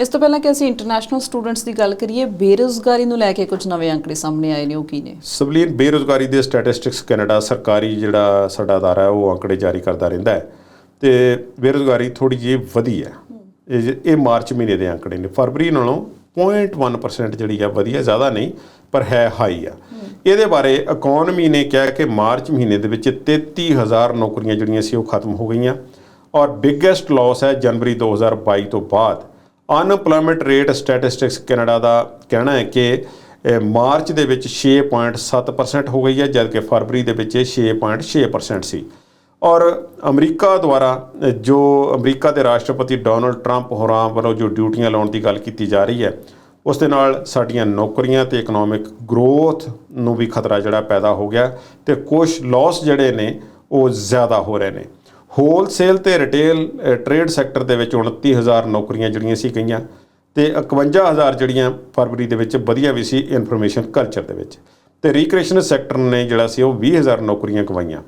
ਇਸ ਤੋਂ ਪਹਿਲਾਂ ਕਿ ਅਸੀਂ ਇੰਟਰਨੈਸ਼ਨਲ ਸਟੂਡੈਂਟਸ ਦੀ ਗੱਲ ਕਰੀਏ, ਬੇਰੁਜ਼ਗਾਰੀ ਨੂੰ ਲੈ ਕੇ ਕੁਝ ਨਵੇਂ ਅੰਕੜੇ ਸਾਹਮਣੇ ਆਏ ਨੇ, ਉਹ ਕੀ ਨੇ? ਸਬਲੀਨ, ਬੇਰੁਜ਼ਗਾਰੀ ਦੇ ਸਟੈਟਿਸਟਿਕਸ ਕੈਨੇਡਾ ਸਰਕਾਰੀ ਜਿਹੜਾ ਸਾਡਾ ਅਦਾਰਾ ਹੈ, ਉਹ ਅੰਕੜੇ ਜਾਰੀ ਕਰਦਾ ਰਹਿੰਦਾ ਹੈ। ਤੇ ਬੇਰੁਜ਼ਗਾਰੀ ਥੋੜੀ ਜਿਹੀ ਵਧੀ ਹੈ। ਇਹ ਜ- ਇਹ ਮਾਰਚ ਮਹੀਨੇ ਦੇ ਅੰਕੜੇ ਨੇ। ਫਰਵਰੀ ਨਾਲੋਂ 0.1% ਜਿਹੜੀ ਆ ਵਧੀਆ ਜ਼ਿਆਦਾ ਨਹੀਂ, ਪਰ ਹੈ ਹਾਈ ਆ। ਇਹਦੇ ਬਾਰੇ ਇਕਨੋਮੀ ਨੇ ਕਿਹਾ ਕਿ ਮਾਰਚ ਮਹੀਨੇ ਦੇ ਵਿੱਚ 33000 ਨੌਕਰੀਆਂ ਜਿਹੜੀਆਂ ਸੀ, ਉਹ ਖਤਮ ਹੋ ਗਈਆਂ। ਔਰ ਬਿਗੇਸਟ ਲਾਸ ਹੈ ਜਨਵਰੀ 2022 ਤੋਂ ਬਾਅਦ। ਅਨਪਲੋਇਮੈਂਟ ਰੇਟ ਸਟੈਟਿਸਟਿਕਸ ਕੈਨੇਡਾ ਦਾ ਕਹਿਣਾ ਹੈ ਕਿ ਮਾਰਚ ਦੇ ਵਿੱਚ 6.7% ਹੋ ਗਈ ਹੈ ਜਦਕਿ ਫਰਵਰੀ ਦੇ ਵਿੱਚ ਇਹ 6.6% ਸੀ। ਔਰ ਅਮਰੀਕਾ ਦੁਆਰਾ ਜੋ ਅਮਰੀਕਾ ਦੇ ਰਾਸ਼ਟਰਪਤੀ ਡੋਨਲਡ ਟਰੰਪ ਹੋਰਾਂ ਵੱਲੋਂ ਜੋ ਡਿਊਟੀਆਂ ਲਾਉਣ ਦੀ ਗੱਲ ਕੀਤੀ ਜਾ ਰਹੀ ਹੈ, ਉਸ ਦੇ ਨਾਲ ਸਾਡੀਆਂ ਨੌਕਰੀਆਂ ਤੇ ਇਕਨੋਮਿਕ ਗਰੋਥ ਨੂੰ ਵੀ ਖਤਰਾ ਜਿਹੜਾ ਪੈਦਾ ਹੋ ਗਿਆ ਤੇ ਕੁਝ ਲਾਸ ਜਿਹੜੇ ਨੇ, ਉਹ ਜ਼ਿਆਦਾ ਹੋ ਰਹੇ ਨੇ। ਹੋਲਸੇਲ ਤੇ ਰਿਟੇਲ ਟ੍ਰੇਡ ਸੈਕਟਰ ਦੇ ਵਿੱਚ 29000 ਨੌਕਰੀਆਂ ਜਿਹੜੀਆਂ ਸੀ ਗਈਆਂ ਤੇ 51000 ਜਿਹੜੀਆਂ ਫਰਵਰੀ ਦੇ ਵਿੱਚ ਵਧੀਆ ਵੀ ਸੀ ਇਨਫੋਰਮੇਸ਼ਨ ਕਲਚਰ ਦੇ ਵਿੱਚ। ਤੇ ਰੀਕ੍ਰੀਏਸ਼ਨ ਸੈਕਟਰ ਨੇ ਜਿਹੜਾ ਸੀ ਉਹ 20000 ਨੌਕਰੀਆਂ ਗਵਾਈਆਂ।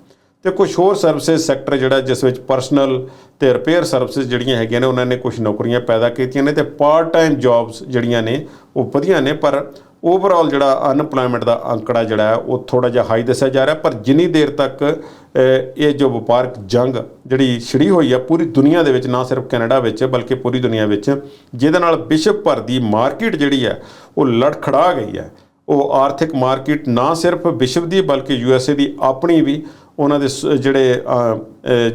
ਤੇ ਕੁਝ ਹੋਰ ਸਰਵਿਸਿਜ਼ ਸੈਕਟਰ ਜਿਹੜਾ ਜਿਸ ਵਿੱਚ ਪਰਸਨਲ ਤੇ ਰਿਪੇਅਰ ਸਰਵਿਸਿਜ਼ ਜਿਹੜੀਆਂ ਹੈਗੀਆਂ ਨੇ, ਉਹਨਾਂ ਨੇ ਕੁਝ ਨੌਕਰੀਆਂ ਪੈਦਾ ਕੀਤੀਆਂ ਨੇ ਤੇ ਪਾਰਟ ਟਾਈਮ ਜੌਬਸ ਜਿਹੜੀਆਂ ਨੇ ਉਹ ਵਧੀਆ ਨੇ, ਪਰ ਓਵਰਆਲ ਜਿਹੜਾ ਅਨਪਲੋਇਮੈਂਟ ਦਾ ਅੰਕੜਾ ਜਿਹੜਾ ਹੈ, ਉਹ ਥੋੜਾ ਜਿਹਾ ਹਾਈ ਦੱਸਿਆ ਜਾ ਰਿਹਾ ਪਰ ਜਿੰਨੀ ਦੇਰ ਤੱਕ ਇਹ ਜੋ ਵਪਾਰਕ ਜੰਗ ਜਿਹੜੀ ਛਿੜੀ ਹੋਈ ਹੈ, ਪੂਰੀ ਦੁਨੀਆ ਦੇ ਵਿੱਚ, ਨਾ ਸਿਰਫ ਕੈਨੇਡਾ ਵਿੱਚ, ਬਲਕਿ ਪੂਰੀ ਦੁਨੀਆ ਵਿੱਚ, ਜਿਹਦੇ ਨਾਲ ਵਿਸ਼ਵ ਭਰ ਦੀ ਮਾਰਕੀਟ ਜਿਹੜੀ ਹੈ, ਉਹ ਲੜਖੜਾ ਗਈ ਹੈ। ਉਹ ਆਰਥਿਕ ਮਾਰਕੀਟ ਨਾ ਸਿਰਫ ਵਿਸ਼ਵ ਦੀ, ਬਲਕਿ ਯੂਐਸਏ ਦੀ ਆਪਣੀ ਵੀ, ਉਹਨਾਂ ਦੇ ਸ- ਜਿਹੜੇ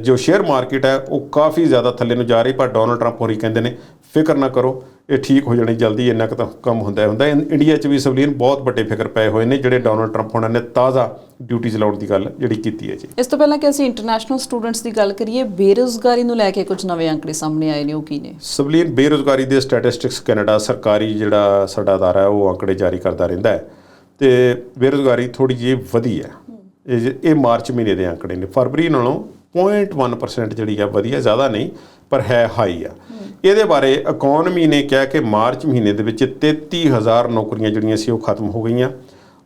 ਜੋ ਸ਼ੇਅਰ ਮਾਰਕੀਟ ਹੈ, ਉਹ ਕਾਫੀ ਜ਼ਿਆਦਾ ਥੱਲੇ ਨੂੰ ਜਾ ਰਹੀ ਪਰ ਡੋਨਲਡ ਟਰੰਪ ਹੋਰੀ ਕਹਿੰਦੇ ਨੇ, ਫਿਕਰ ਨਾ ਕਰੋ। ਇਹ ਠੀਕ ਹੋ ਜਾਣੀ ਜਲਦੀ ਇੰਨਾ ਕੁ ਤਾਂ ਕੰਮ ਹੁੰਦਾ ਹੁੰਦਾ। ਇੰਡੀਆ 'ਚ ਵੀ ਸਵਲੀਨ ਬਹੁਤ ਵੱਡੇ ਫਿਕਰ ਪਏ ਹੋਏ ਨੇ ਜਿਹੜੇ ਡੋਨਲਡ ਟਰੰਪ ਹੋਣਾ ਨੇ ਤਾਜ਼ਾ ਡਿਊਟੀ ਚਲਾਉਣ ਦੀ ਗੱਲ ਜਿਹੜੀ ਕੀਤੀ ਹੈ ਜੀ। ਇਸ ਤੋਂ ਪਹਿਲਾਂ ਕਿ ਅਸੀਂ ਇੰਟਰਨੈਸ਼ਨਲ ਸਟੂਡੈਂਟਸ ਦੀ ਗੱਲ ਕਰੀਏ ਬੇਰੁਜ਼ਗਾਰੀ ਨੂੰ ਲੈ ਕੇ ਕੁਝ ਨਵੇਂ ਅੰਕੜੇ ਸਾਹਮਣੇ ਆਏ ਨੇ ਉਹ ਕੀ ਨੇ? ਸਬਲੀਨ ਬੇਰੁਜ਼ਗਾਰੀ ਦੇ ਸਟੈਟਿਸਟਿਕਸ ਕੈਨੇਡਾ ਸਰਕਾਰੀ ਜਿਹੜਾ ਸਾਡਾ ਅਦਾਰਾ ਹੈ ਉਹ ਅੰਕੜੇ ਜਾਰੀ ਕਰਦਾ ਰਹਿੰਦਾ ਹੈ। ਤੇ ਬੇਰੁਜ਼ਗਾਰੀ ਥੋੜੀ ਜਿਹੀ ਵਧੀ ਹੈ। ਇਹ ਇਹ ਮਾਰਚ ਮਹੀਨੇ ਦੇ ਅੰਕੜੇ ਨੇ। ਫਰਵਰੀ ਨਾਲੋਂ 0.1% ਜਿਹੜੀ ਆ ਵਧੀਆ, ਜ਼ਿਆਦਾ ਨਹੀਂ, ਪਰ ਹੈ ਹਾਈ ਆ। ਇਹਦੇ ਬਾਰੇ ਇਕਨੋਮੀ ਨੇ ਕਿਹਾ ਕਿ ਮਾਰਚ ਮਹੀਨੇ ਦੇ ਵਿੱਚ 33000 ਨੌਕਰੀਆਂ ਜਿਹੜੀਆਂ ਸੀ ਉਹ ਖਤਮ ਹੋ ਗਈਆਂ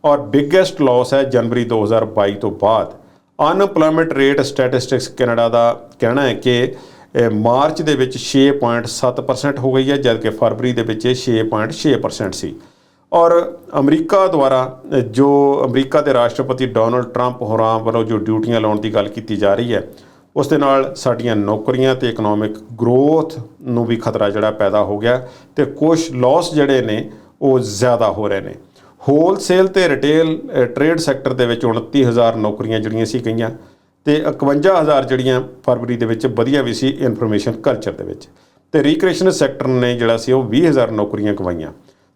ਔਰ ਬਿਗੇਸਟ ਲਾਸ ਹੈ ਜਨਵਰੀ 2022 ਤੋਂ ਬਾਅਦ। ਅਨਪਲੋਇਮੈਂਟ ਰੇਟ ਸਟੈਟਿਸਟਿਕਸ ਕੈਨੇਡਾ ਦਾ ਕਹਿਣਾ ਹੈ ਕਿ ਮਾਰਚ ਦੇ ਵਿੱਚ 6.7% ਹੋ ਗਈ ਹੈ, ਜਦਕਿ ਫਰਵਰੀ ਦੇ ਵਿੱਚ ਇਹ 6.6% ਸੀ। ਔਰ ਅਮਰੀਕਾ ਦੁਆਰਾ ਜੋ ਅਮਰੀਕਾ ਦੇ ਰਾਸ਼ਟਰਪਤੀ ਡੋਨਲਡ ਟਰੰਪ ਹੋਰਾਂ ਵੱਲੋਂ ਜੋ ਡਿਊਟੀਆਂ ਲਾਉਣ ਦੀ ਗੱਲ ਕੀਤੀ ਜਾ ਰਹੀ ਹੈ, ਉਸ ਦੇ ਨਾਲ ਸਾਡੀਆਂ ਨੌਕਰੀਆਂ ਤੇ ਇਕਨੋਮਿਕ ਗਰੋਥ ਨੂੰ ਵੀ ਖਤਰਾ ਜਿਹੜਾ ਪੈਦਾ ਹੋ ਗਿਆ ਤੇ ਕੁਝ ਲਾਸ ਜਿਹੜੇ ਨੇ, ਉਹ ਜ਼ਿਆਦਾ ਹੋ ਰਹੇ ਨੇ। ਹੋਲਸੇਲ ਤੇ ਰਿਟੇਲ ਟ੍ਰੇਡ ਸੈਕਟਰ ਦੇ ਵਿੱਚ 29000 ਨੌਕਰੀਆਂ ਜਿਹੜੀਆਂ ਸੀ ਗਈਆਂ ਤੇ 51000 ਜਿਹੜੀਆਂ ਫਰਵਰੀ ਦੇ ਵਿੱਚ ਵਧੀਆ ਵੀ ਸੀ ਇਨਫੋਰਮੇਸ਼ਨ ਕਲਚਰ ਦੇ ਵਿੱਚ। ਤੇ ਰੀਕ੍ਰੀਏਸ਼ਨ ਸੈਕਟਰ ਨੇ ਜਿਹੜਾ ਸੀ ਉਹ 20000 ਨੌਕਰੀਆਂ ਗਵਾਈਆਂ।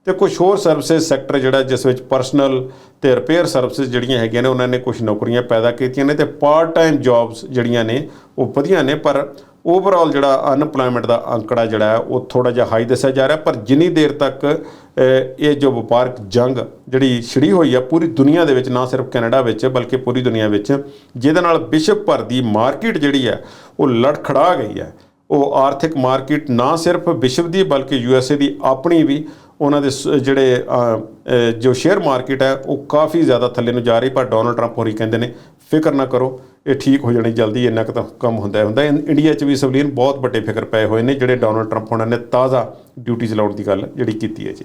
ਤੇ ਕੁਝ ਹੋਰ ਸਰਵਿਸਿਜ਼ ਸੈਕਟਰ ਜਿਹੜਾ ਜਿਸ ਵਿੱਚ ਪਰਸਨਲ ਤੇ ਰਿਪੇਅਰ ਸਰਵਿਸਿਜ਼ ਜਿਹੜੀਆਂ ਹੈਗੀਆਂ ਨੇ, ਉਹਨਾਂ ਨੇ ਕੁਝ ਨੌਕਰੀਆਂ ਪੈਦਾ ਕੀਤੀਆਂ ਨੇ ਤੇ ਪਾਰਟ ਟਾਈਮ ਜੌਬਸ ਜਿਹੜੀਆਂ ਨੇ, ਉਹ ਵਧੀਆ ਨੇ, ਪਰ ਓਵਰਆਲ ਜਿਹੜਾ ਅਨਪਲੋਇਮੈਂਟ ਦਾ ਅੰਕੜਾ ਜਿਹੜਾ ਉਹ ਥੋੜਾ ਜਿਹਾ ਹਾਈ ਦੱਸਿਆ ਜਾ ਰਿਹਾ। ਪਰ ਜਿੰਨੀ ਦੇਰ ਤੱਕ ਇਹ ਜੋ ਵਪਾਰਕ ਜੰਗ ਜਿਹੜੀ ਛਿੜੀ ਹੋਈ ਆ, ਪੂਰੀ ਦੁਨੀਆ ਦੇ ਵਿੱਚ, ਨਾ ਸਿਰਫ ਕੈਨੇਡਾ ਵਿੱਚ, ਬਲਕਿ ਪੂਰੀ ਦੁਨੀਆ ਵਿੱਚ, ਜਿਹਦੇ ਨਾਲ ਵਿਸ਼ਵ ਭਰ ਦੀ ਮਾਰਕੀਟ ਜਿਹੜੀ ਹੈ, ਉਹ ਲੜਖੜਾ ਗਈ ਹੈ। ਉਹ ਆਰਥਿਕ ਮਾਰਕੀਟ ਨਾ ਸਿਰਫ ਵਿਸ਼ਵ ਦੀ, ਬਲਕਿ ਯੂਐਸਏ ਦੀ ਆਪਣੀ ਵੀ ਉਹਨਾਂ ਦੇ ਸ- ਜਿਹੜੇ ਜੋ ਸ਼ੇਅਰ ਮਾਰਕੀਟ ਹੈ, ਉਹ ਕਾਫੀ ਜ਼ਿਆਦਾ ਥੱਲੇ ਨੂੰ ਜਾ ਰਹੀ, ਪਰ ਡੋਨਲਡ ਟਰੰਪ ਹੋਰੀ ਕਹਿੰਦੇ ਨੇ, ਫਿਕਰ ਨਾ ਕਰੋ, ਇਹ ਠੀਕ ਹੋ ਜਾਣੀ ਜਲਦੀ, ਇੰਨਾ ਕੁ ਤਾਂ ਕੰਮ ਹੁੰਦਾ ਹੁੰਦਾ। ਇੰ- ਇੰਡੀਆ 'ਚ ਵੀ ਸਵਲੀਨ ਬਹੁਤ ਵੱਡੇ ਫਿਕਰ ਪਏ ਹੋਏ ਨੇ, ਜਿਹੜੇ ਡੋਨਲਡ ਟਰੰਪ ਉਹਨਾਂ ਨੇ ਤਾਜ਼ਾ ਡਿਊਟੀ ਚਲਾਉਣ ਦੀ ਗੱਲ ਜਿਹੜੀ ਕੀਤੀ ਹੈ ਜੀ।